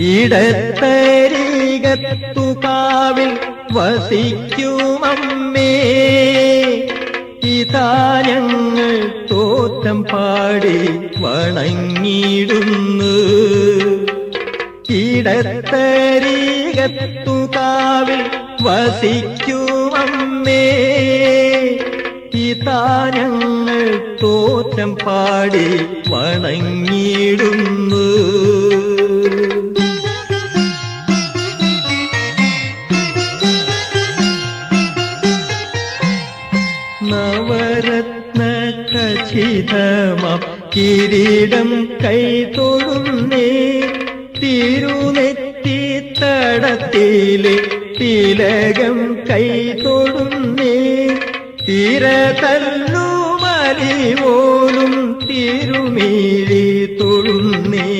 ഇടത്തരീകത്തു കാവിൽ വസിക്കുമമ്മേ. ഇതാ ഞങ്ങൾ തോറ്റം പാടി വണങ്ങിടുന്നു ഇടത്തരീകത്തുകാവിൽ വസിക്കുമമ്മേ. ഇതാ ഞങ്ങൾ തോറ്റം പാടി വണങ്ങിടുന്നു ഖചിതമാം കിരീടം കൈതൊഴുന്നേ തിരുനെറ്റി തടത്തിലെ തിലകം കൈതൊഴുന്നേ തിരതല്ലുമലിവോലും തിരുമീഴി തൊഴുന്നേ.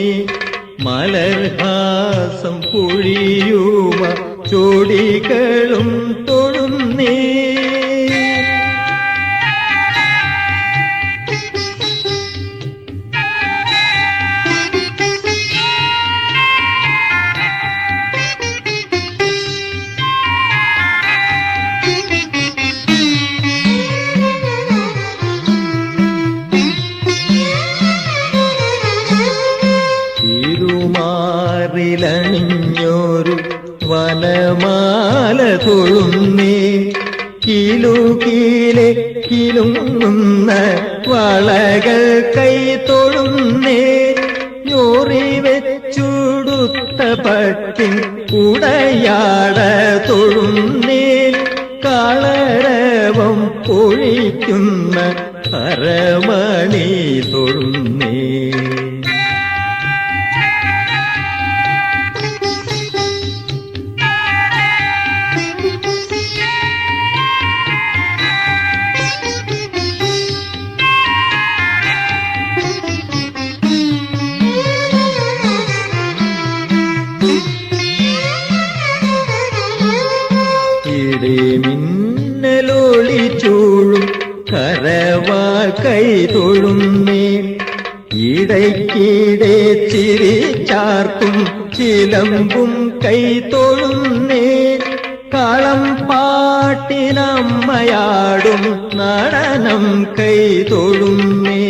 മലർഹാസം പുഴിയുമ ചോടികളും തിരുമാറിലണിഞ്ഞൊരു വനമാല കൊഴുന്നേ കിലുകീലെ കിലുങ്ങുന്ന വളകൾ കൈ തൊഴുന്നേ ഞോറി വെച്ചുടുത്ത പട്ടിൻ ഉടയാട തൊഴുന്നേ കളരവം പൊഴിക്കുന്ന പരമണി തൊഴുന്നേ. ഇടിമിന്നലൊളി ചൂഴും കരവാൾ കൈ തൊഴുന്നേ ഇടയ്ക്കിടെ ചിരിച്ചാർക്കും ചിലമ്പും കൈ തൊഴുന്നേ കളം പാട്ടിനമ്മയാടും നടനം കൈ തൊഴുന്നേ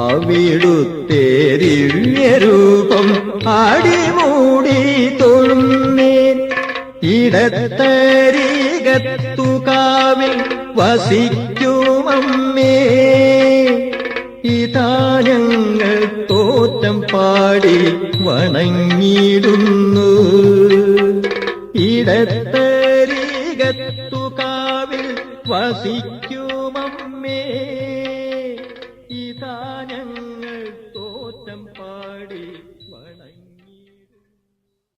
അവിടുത്തെ ദിവ്യരൂപം ആടിമൂടി തൊഴുന്നേൻ ഇടത്തരീകത്തു കാവിൽ വസിക്കുമമ്മേ ഇതാനങ്ങൾ തോറ്റം പാടി വണങ്ങിയിടുന്നു. ഇടത്തരീകത്തുകാവിൽ കാവിൽ വസിക്കുമമ്മേ